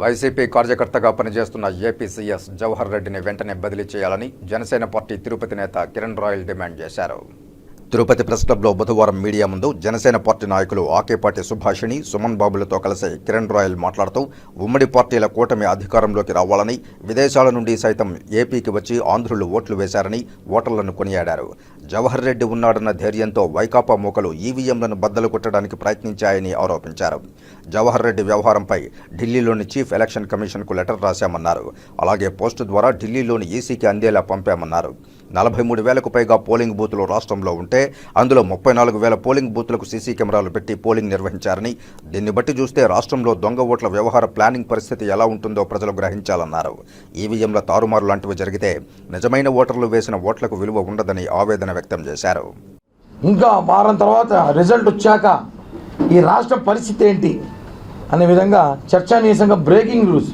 YCP కార్యకర్తగా పనిచేస్తున్న AP CS Jawahar రెడ్డిని వెంటనే బదిలీ చేయాలని జనసేన పార్టీ తిరుపతి నేత కిరణ్ రాయల్ డిమాండ్ చేశారు. తిరుపతి ప్రెస్ క్లబ్లో బుధవారం మీడియా ముందు జనసేన పార్టీ నాయకులు ఆకేపాటి సుభాషిణి సుమన్ బాబులతో కలిసి కిరణ్ రాయల్ మాట్లాడుతూ ఉమ్మడి పార్టీల కూటమి అధికారంలోకి రావాలని విదేశాల నుండి సైతం ఏపీకి వచ్చి ఆంధ్రులు ఓట్లు వేశారని ఓటర్లను కొనియాడారు. జవహర్ రెడ్డి ఉన్నాడన్న ధైర్యంతో వైకాపా మూకలు ఈవీఎంలను బద్దలు కొట్టడానికి ప్రయత్నించాయని ఆరోపించారు. జవహర్ రెడ్డి వ్యవహారంపై ఢిల్లీలోని చీఫ్ ఎలక్షన్ కమిషన్కు లెటర్ రాశామన్నారు. అలాగే పోస్టు ద్వారా ఢిల్లీలోని ఈసీకి అందేలా పంపామన్నారు. నలభై మూడు వేలకు పైగా పోలింగ్ బూతులు రాష్ట్రంలో ఉంటే అందులో ముప్పై నాలుగు వేల పోలింగ్ బూత్లకు సీసీ కెమెరాలు పెట్టి పోలింగ్ నిర్వహించారని దీన్ని బట్టి చూస్తే రాష్ట్రంలో దొంగ ఓట్ల వ్యవహార ప్లానింగ్ పరిస్థితి ఎలా ఉంటుందో ప్రజలు గ్రహించాలన్నారు. ఈవీఎంల తారుమారు లాంటివి జరిగితే నిజమైన ఓటర్లు వేసిన ఓట్లకు విలువ ఉండదని ఆవేదన వ్యక్తం చేశారు. ఇంకా వారం తర్వాత రిజల్ట్ వచ్చాక ఈ రాష్ట్ర పరిస్థితి ఏంటి అనే విధంగా చర్చానీయంగా బ్రేకింగ్ న్యూస్.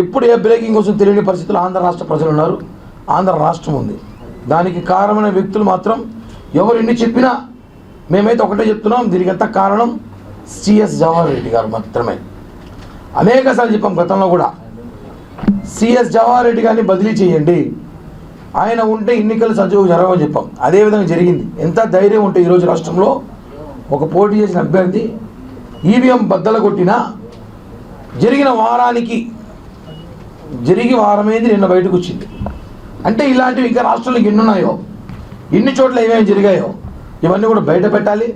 ఎప్పుడు ఏ బ్రేకింగ్ కోసం తెలియని పరిస్థితులు ఆంధ్ర రాష్ట్ర ప్రజలు ఉన్నారు. ఆంధ్ర రాష్ట్రం ఉంది. దానికి కారణమైన వ్యక్తులు మాత్రం ఎవరు ఎన్ని చెప్పినా మేమైతే ఒకటే చెప్తున్నాం. దీనికంతా కారణం? సిఎస్ జవహర్ రెడ్డి గారు మాత్రమే. అనేకసార్లు చెప్పాం గతంలో కూడా. సిఎస్ జవహర్ రెడ్డి గారిని బదిలీ చేయండి. ఆయన ఉంటే ఎన్నికలు సజీవం జరగవని చెప్పాం. అదేవిధంగా జరిగింది. ఎంత ధైర్యం ఉంటే ఈరోజు రాష్ట్రంలో ఒక పోటీ చేసిన అభ్యర్థి ఈవీఎం బద్దలు కొట్టినా జరిగిన వారానికి జరిగి వారమేది నిన్న బయటకు వచ్చింది. అంటే ఇలాంటివి ఇంకా రాష్ట్రంలో ఎన్ని ఇన్ని ఎన్ని చోట్ల ఏమేమి జరిగాయో ఇవన్నీ కూడా బయట పెట్టాలి.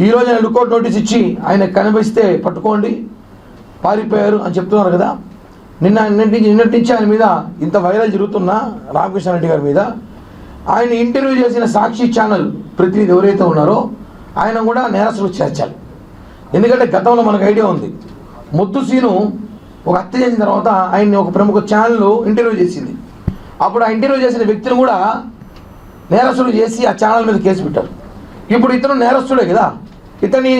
ఈరోజు ఆయన లుకౌట్ నోటీస్ ఇచ్చి ఆయన కనిపిస్తే పట్టుకోండి. పారిపోయారు అని చెప్తున్నారు కదా. నిన్న నిన్నటి నుంచి నిన్నటి నుంచి ఆయన మీద ఇంత వైరల్ జరుగుతున్న రామకృష్ణ రెడ్డి గారి మీద ఆయన ఇంటర్వ్యూ చేసిన సాక్షి ఛానల్ ప్రతినిధి ఎవరైతే ఉన్నారో ఆయన కూడా నేరస్తులు చేర్చాలి. ఎందుకంటే గతంలో మనకు ఐడియా ఉంది. ముత్తు సీను ఒక హత్య చేసిన తర్వాత ఆయన్ని ఒక ప్రముఖ ఛానల్ ఇంటర్వ్యూ చేసింది. అప్పుడు ఆ ఇంటర్వ్యూ చేసిన వ్యక్తిని కూడా నేరస్తులు చేసి ఆ ఛానల్ మీద కేసు పెట్టారు. ఇప్పుడు ఇతను నేరస్తుడే కదా. ఇతని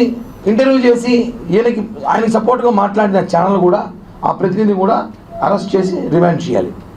ఇంటర్వ్యూ చేసి ఈయనకి ఆయనకి సపోర్ట్గా మాట్లాడిన ఛానల్ కూడా ఆ ప్రతినిధి కూడా అరెస్ట్ చేసి రిమాండ్ చేయాలి.